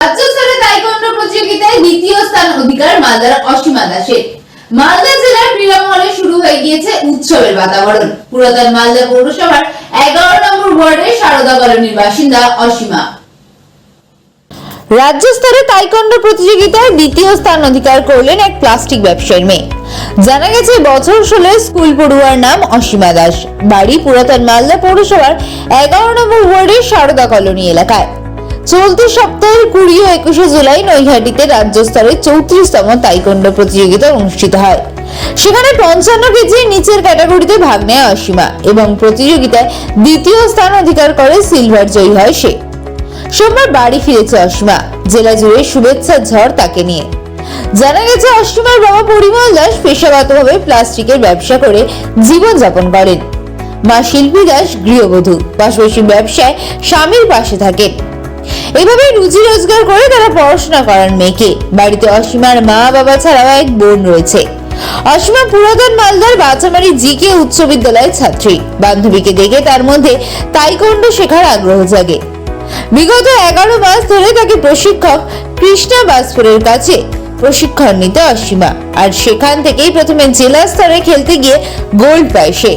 রাজ্য স্তরে তাইকোন্ডো প্রতিযোগিতায় দ্বিতীয় স্থান অধিকার তাইকন্ডো প্রতিযোগিতায় দ্বিতীয় স্থান অধিকার করলেন এক প্লাস্টিক ব্যবসায়ীর মেয়ে। জানা গেছে, বছর ষোলো স্কুল পড়ুয়ার নাম অসীমা দাস। বাড়ি পুরাতন মালদা পৌরসভার এগারো নম্বর ওয়ার্ডের সারদা কলোনি এলাকায়। চলতি সপ্তাহের কুড়ি ও একুশে জুলাই নৈহাটিতে রাজ্য স্তরে চৌত্রিশতম তাইকন্ডো প্রতিযোগিতা অনুষ্ঠিত হয়। সেখানে পঞ্চান্ন কেজির নিচের ক্যাটাগরিতে ভাগ নেয় অসীমা এবং প্রতিযোগিতায় দ্বিতীয় স্থান অধিকার করে সিলভার জয়ী হয় সে। সোমবার বাড়ি ফিরেছে অসীমা, জেলা জুড়ে শুভেচ্ছা ঝড় তাকে নিয়ে। জানা গেছে, অসীমার বাবা পরিমল দাস পেশাগতভাবে প্লাস্টিকের ব্যবসা করে জীবনযাপন করেন। মা শিল্পী দাস গৃহবধূ, পাশাপাশি ব্যবসায় স্বামীর পাশে থাকেন। এভাবে রুজি রোজগার করে তারা পড়াশোনা করান মেয়েকে। বাড়িতে অসীমার মা বাবা ছাড়াও এক বোন রয়েছে। অসীমা পুরাতন মালদার বাচামারি জি কে উচ্চ বিদ্যালয়ের ছাত্রী। বান্ধবীকে দেখে তার মধ্যে তাইকন্ডো শেখার আগ্রহ জাগে। বিগত এগারো মাস ধরে তাকে প্রশিক্ষক কৃষ্ণা বাসপুরের কাছে প্রশিক্ষণ নিতে অসীমা। আর সেখান থেকেই প্রথমে জেলা স্তরে খেলতে গিয়ে গোল্ড পায় সে।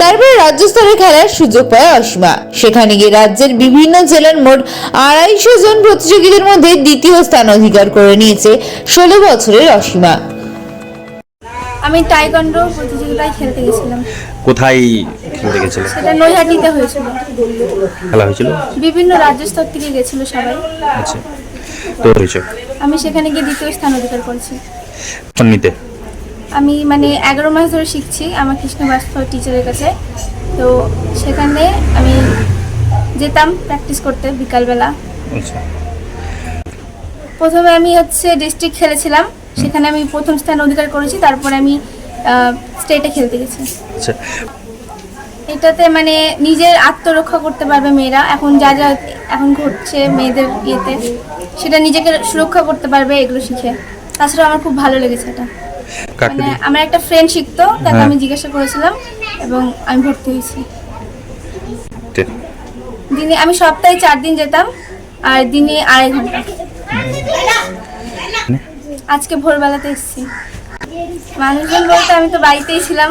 তারপর রাজ্য স্তরে খেলার সুযোগ পায় অসীমা। সেখানে গিয়ে রাজ্যের বিভিন্ন জেলার মোট আড়াইশো জন প্রতিযোগীদের মধ্যে দ্বিতীয় স্থান অধিকার করে নিয়েছে ষোলো বছরের অসীমা। আমি টাইকন্ডো প্রতিযোগিতায় খেলতে গেছিলাম। কোথায় খেলতে গেছিলে? সেটা নৈহাটিতে হয়েছিল। খেলা হয়েছিল? বিভিন্ন রাজ্য স্তর থেকে গেছিল সবাই। আচ্ছা। তো হয়েছে? আমি সেখানে গিয়ে দ্বিতীয় স্থান অধিকার করেছি। সন্নিতে আমি মানে এগারো মাস ধরে শিখছি আমার কৃষ্ণ বাস্তব টিচারের কাছে। তো সেখানে আমি যেতাম প্র্যাকটিস করতে বিকালবেলা। আচ্ছা। প্রথমে আমি হচ্ছে ডিস্ট্রিক্ট খেলেছিলাম। সেখানে আমি প্রথম স্থান অধিকার করেছি তারপরে আমি স্টেটে খেলতে গেছি। আচ্ছা। এটাতে মানে নিজের আত্মরক্ষা করতে পারবে মেয়েরা। এখন যা যা এখন ঘটছে মেয়েদের ইয়েতে সেটা নিজেকে সুরক্ষা করতে পারবে এগুলো শিখে। তাছাড়া আমার খুব ভালো লেগেছে এটা। মানে আমার একটা ফ্রেন্ড শিখতো তাকে হ্যাঁ। আমি জিজ্ঞাসা করেছিলাম এবং আমি ভর্তি হয়েছি। দিনে আমি সপ্তাহে চার দিন যেতাম আর দিনে আড়াই ঘণ্টা। আজকে ভোরবেলাতে এসেছি। মানুষজন বলতে আমি তো বাড়িতেই ছিলাম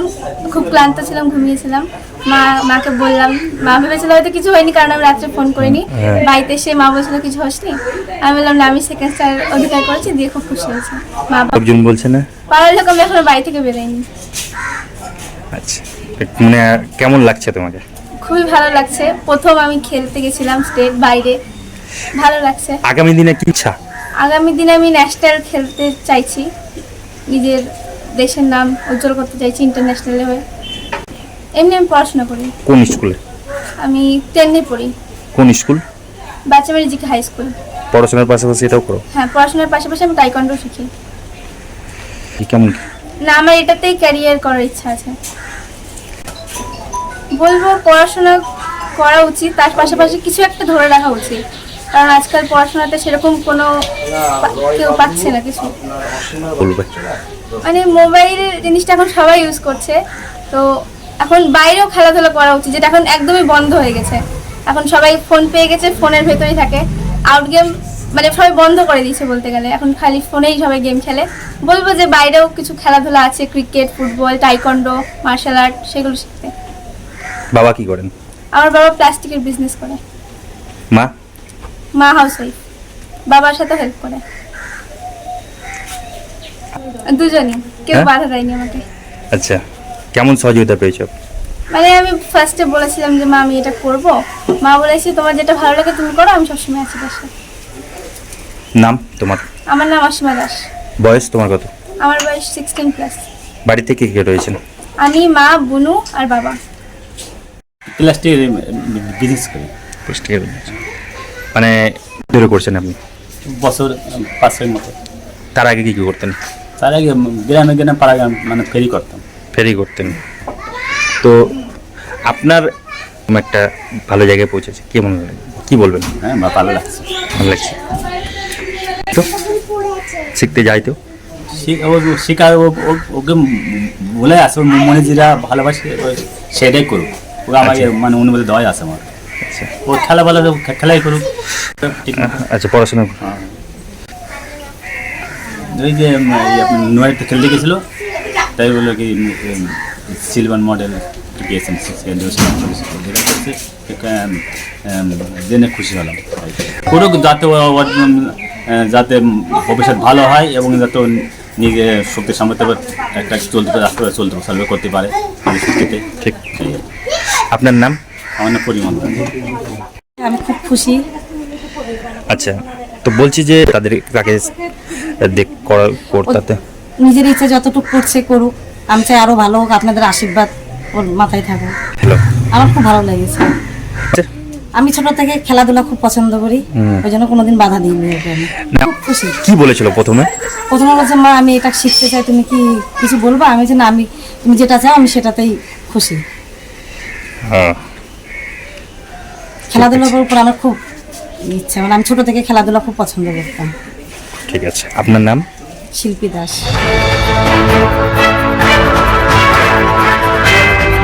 খুব ক্লান্ত ছিলাম ঘুমিয়েছিলাম। মা মাকে বললাম মা ভেবেছিল হয়তো কিছু হয়নি কারণ আমি রাত্রে ফোন করিনি। হ্যাঁ। বাড়িতে এসে মা বলছিল কিছু হসনি? আমি বললাম না আমি সেকেন্ড স্টার অধিকার করেছি দিয়ে খুব খুশি হয়েছে। মা বাবা বলছে না? পাড়ার লোক আমি এখনও বাড়ি থেকে বেরোয়নি আচ্ছা। মানে কেমন লাগছে তোমাকে? খুবই ভালো লাগছে। প্রথম আমি খেলতে গেছিলাম স্টেট বাইরে। ভালো লাগছে। আগামী দিনে কি ইচ্ছা? আগামী দিনে আমি ন্যাশনাল খেলতে চাইছি। নিজের দেশের নাম উজ্জ্বল করতে চাইছি ইন্টারন্যাশনাল হয়ে এমনি আমি পড়াশোনা করি। কোন স্কুলে? আমি টেনে পড়ি। কোন school? Bachchamari GK high school পড়াশোনার পাশাপাশি এটাও করো? হ্যাঁ পড়াশোনার পাশাপাশি আমি টাইকন্ডো শিখি। কি কেমন? না আমার এটাতেই ক্যারিয়ার করার ইচ্ছা আছে। বলব পড়াশোনা করা উচিত তার পাশাপাশি কিছু একটা ধরে রাখা উচিত। কারণ আজকাল পড়াশোনাতে সেরকম কোনো কেউ পাচ্ছে না কিছু। মানে মোবাইলের জিনিসটা এখন সবাই ইউজ করছে। তো এখন বাইরেও খেলাধুলা করা উচিত যেটা এখন একদমই বন্ধ হয়ে গেছে। এখন সবাই ফোন পেয়ে গেছে ফোনের ভেতরেই থাকে। আউট গেম মানে সবাই বন্ধ করে দিয়েছে বলতে গেলে। এখন খালি ফোনেই সবাই গেম খেলে। বলব যে বাইরেও কিছু খেলাধুলা আছে cricket football taekwondo martial art সেগুলো শিখতে। বাবা কি করেন? আমার বাবা প্লাস্টিকের বিজনেস করে। মা? মা হাউস ওয়াইফ বাবার সাথে হেল্প করে। দুজনই কেউ হ্যাঁ? বাধা দেয়নি আমাকে। আচ্ছা কেমন সহযোগিতা পেয়েছ? মানে আমি ফার্স্টে বলেছিলাম যে মা আমি এটা করব। মা বলেছে তোমার যেটা ভালো লাগে তুমি করো আমি সবসময় আছি পাশে। নাম তোমার? আমার নাম অসীমা দাস। বয়স তোমার কত? আমার বয়স সিক্সটিন প্লাস বাড়িতে কে কে রয়েছেন? আমি মা বুনু আর বাবা। প্লাস্টিকের বিজনেস করি। পুষ্টিকের মানে ধরে করছেন আপনি? বছর পাঁচের মতো। তার আগে কি কি করতেন? তার আগে গ্রামে গ্রামে পাড়া গ্রাম মানে ফেরি করতাম। ফেরি করতেন। তো আপনার একটা ভালো জায়গায় পৌঁছেছে কেমন কি বলবেন? হ্যাঁ ভালো লাগছে। ভালো লাগছে। তো শিখতে যাই তো? শি- ও- ও শিকার ও- ও- ওকে বলে ওর মনে যেটা ভালোবাসে সেটাই করুক। ওকে আমাকে আচ্ছা। মানে অনুমতি দেওয়াই আছে আমার। আচ্ছা। ও খেলা ভালো খেলাই করুক। আচ্ছা পড়াশোনা ওই যে উম, এই আপনার নোয়ারিতে খেলতে গেছিল তাই বলল কি সিলভার মডেল গিয়েছেন জেনে খুশি হলাম। করুক যাতে যাতে ভবিষ্যৎ ভালো হয় এবং যাতে নিজে শক্তি সামর্থ্য একটা চলতে রাস্তা চলতে সার্ভে করতে পারে। ঠিক। আপনার নাম? আমার পরিমাণ। আমি খুব খুশি। আচ্ছা তো বলছি যে তাদের তাকে দেখ করা করতে নিজের ইচ্ছা যতটুকু করছে করুক আমি চাই আরও ভালো হোক আপনাদের আশীর্বাদ ওর মাথায় থাকুক। হ্যালো। আমার খুব ভালো লেগেছে। আমি ছোট থেকে খেলাধুলা খুব পছন্দ করি ওই জন্য কোনোদিন বাধা দিইনি। খুব খুশি। কি বলেছিল প্রথমে? প্রথমে বলছে মা আমি এটা শিখতে চাই তুমি কি কিছু বলবা? আমি যে না আমি তুমি যেটা চাও আমি সেটাতেই খুশি। হ্যাঁ। খেলাধুলার উপর আমার খুব ইচ্ছা মানে আমি ছোট থেকে খেলাধুলা খুব পছন্দ করতাম। ঠিক আছে। আপনার নাম? শিল্পী দাস।